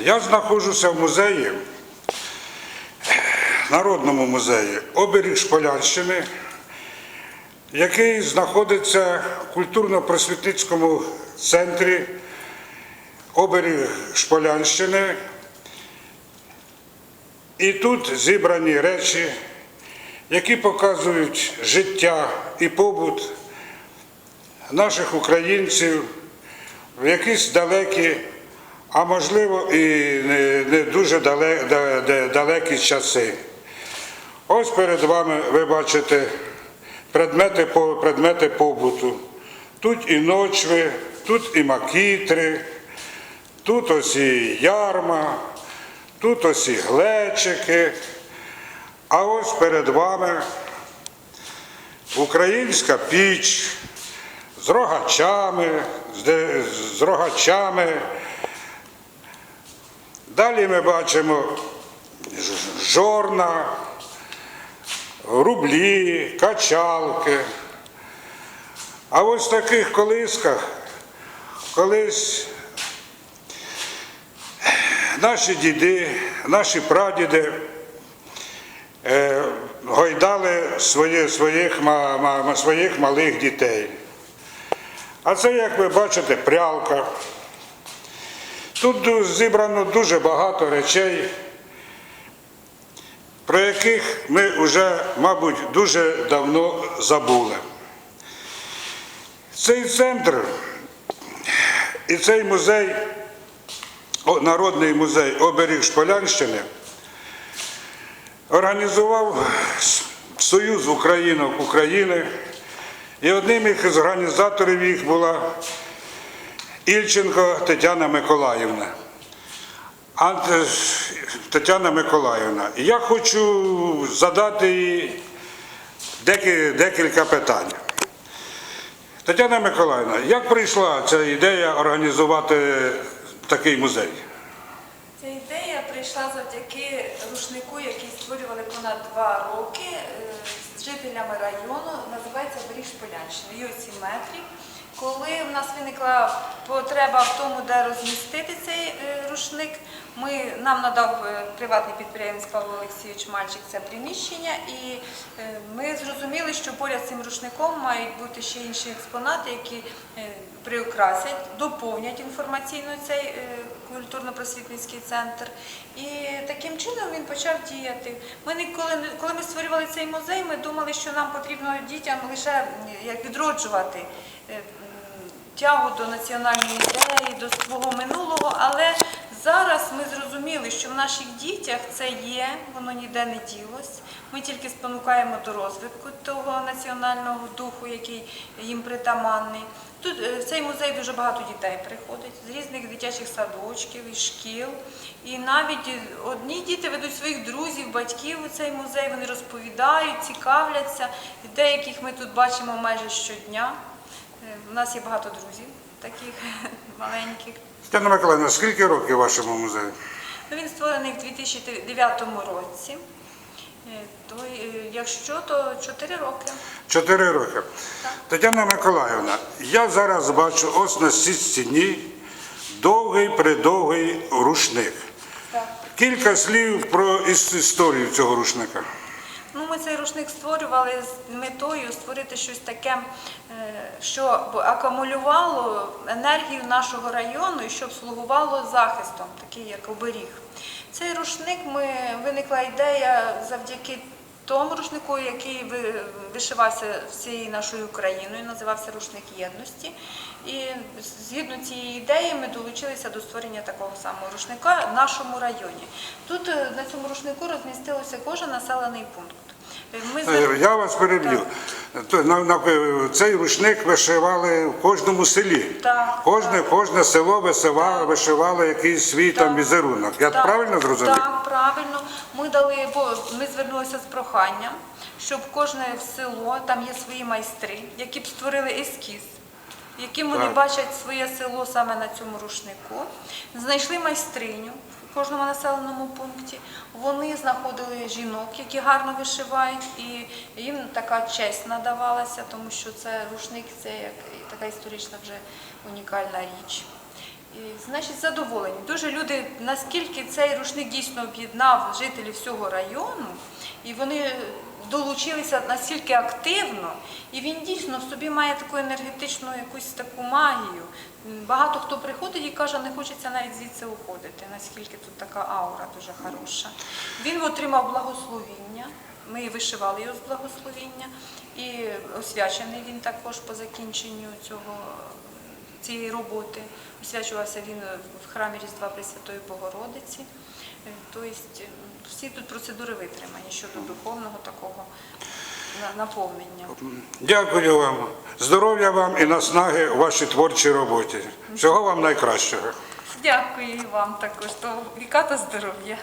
Я знаходжуся в музеї, Народному музеї Оберіг Шполянщини, який знаходиться в культурно-просвітницькому центрі Оберіг Шполянщини. І тут зібрані речі, які показують життя і побут наших українців в якісь далекі, а можливо і не, дуже дале- да- да- далекі часи. Ось перед вами ви бачите предмети, предмети побуту. Тут і ночви, тут і макітри, тут ось і ярма, тут ось і глечики. А ось перед вами українська піч з рогачами, з рогачами. Далі ми бачимо жорна, рублі, качалки. А ось в таких колисках колись наші діди, наші прадіди е, гойдали своє, своїх, ма- ма- своїх малих дітей. А це, як ви бачите, прялка. Тут зібрано дуже багато речей, про яких ми вже, мабуть, дуже давно забули. Цей центр і цей музей, Народний музей оберіг Шполянщини, організував Союз Українок України. І одним із організаторів їх була Ільченко Тетяна Миколаївна. Анте- Тетяна Миколаївна. Я хочу задати декілька питань. Тетяна Миколаївна, як прийшла ця ідея організувати такий музей? Ця ідея прийшла завдяки рушнику, який створювали понад два роки е, з жителями району, називається Боріг Шполянщини, його 7 метрів. Коли в нас виникла потреба в тому, де розмістити цей е, рушник, ми, нам надав е, приватний підприємець Павло Олексійович Мальчик це приміщення, і е, ми зрозуміли, що поряд з цим рушником мають бути ще інші експонати, які е, приукрасять, доповнять інформаційно цей культурно-просвітницький центр. І таким чином він почав діяти. Ми ніколи коли ми створювали цей музей, ми думали, що нам потрібно дітям лише як відроджувати. Тягу до національної ідеї, до свого минулого, але зараз ми зрозуміли, що в наших дітях це є, воно ніде не ділось. Ми тільки спонукаємо до розвитку того національного духу, який їм притаманний. Тут е, в цей музей дуже багато дітей приходить з різних дитячих садочків і шкіл. І навіть одні діти ведуть своїх друзів, батьків у цей музей, вони розповідають, цікавляться. Деяких ми тут бачимо майже щодня. Е, У нас є багато друзів таких маленьких. Тетяна Миколаївна, скільки років вашому музею? Ну, Він створений в 2009 році. Е, То, е, якщо, то 4 роки. Чотири роки. Тетяна Миколаївна, я зараз бачу ось на цій стіні довгий придовгий рушник. Так. Кілька слів про іс- історію цього рушника. Ну, ми цей рушник створювали з метою створити щось таке, е, що акумулювало енергію нашого району і щоб слугувало захистом, такий як оберіг. Цей рушник ми виникла ідея завдяки тому рушнику, який ви- вишивався всією нашою Україною, називався Рушник єдності. І згідно цієї ідеї ми долучилися до створення такого самого рушника в нашому районі. Тут е, на цьому рушнику розмістилося кожен населений пункт. Е, Ми Е, Я вас переб'ю. На- на- Цей рушник вишивали в кожному селі. Так, Кожне, так. кожне село вишивало, вишивало якийсь свій там візерунок. Я Так, правильно зрозумів? Так, правильно. Ми дали, бо ми звернулися з проханням, щоб кожне село, там є свої майстри, які б створили ескіз, яким вони бачать своє село саме на цьому рушнику. Знайшли майстриню в кожному населеному пункті. Вони знаходили жінок, які гарно вишивають, і їм така честь надавалася, тому що це рушник, це як така історична вже унікальна річ. Значить, задоволені. Дуже люди, наскільки цей рушник дійсно об'єднав жителів всього району, і вони долучилися настільки активно, і він дійсно в собі має таку енергетичну якусь таку магію. Багато хто приходить і каже, не хочеться навіть звідси уходити, наскільки тут така аура дуже хороша. Він отримав благословіння. Ми вишивали його з благословіння, і освячений він також по закінченню цього цієї роботи. Освячувався він в храмі Різдва Пресвятої Богородиці. Е, Тобто е, всі тут процедури витримані щодо духовного такого наповнення. Дякую вам. Здоров'я вам і наснаги у вашій творчій роботі. Всього вам найкращого. Дякую і вам також. То віка та здоров'я.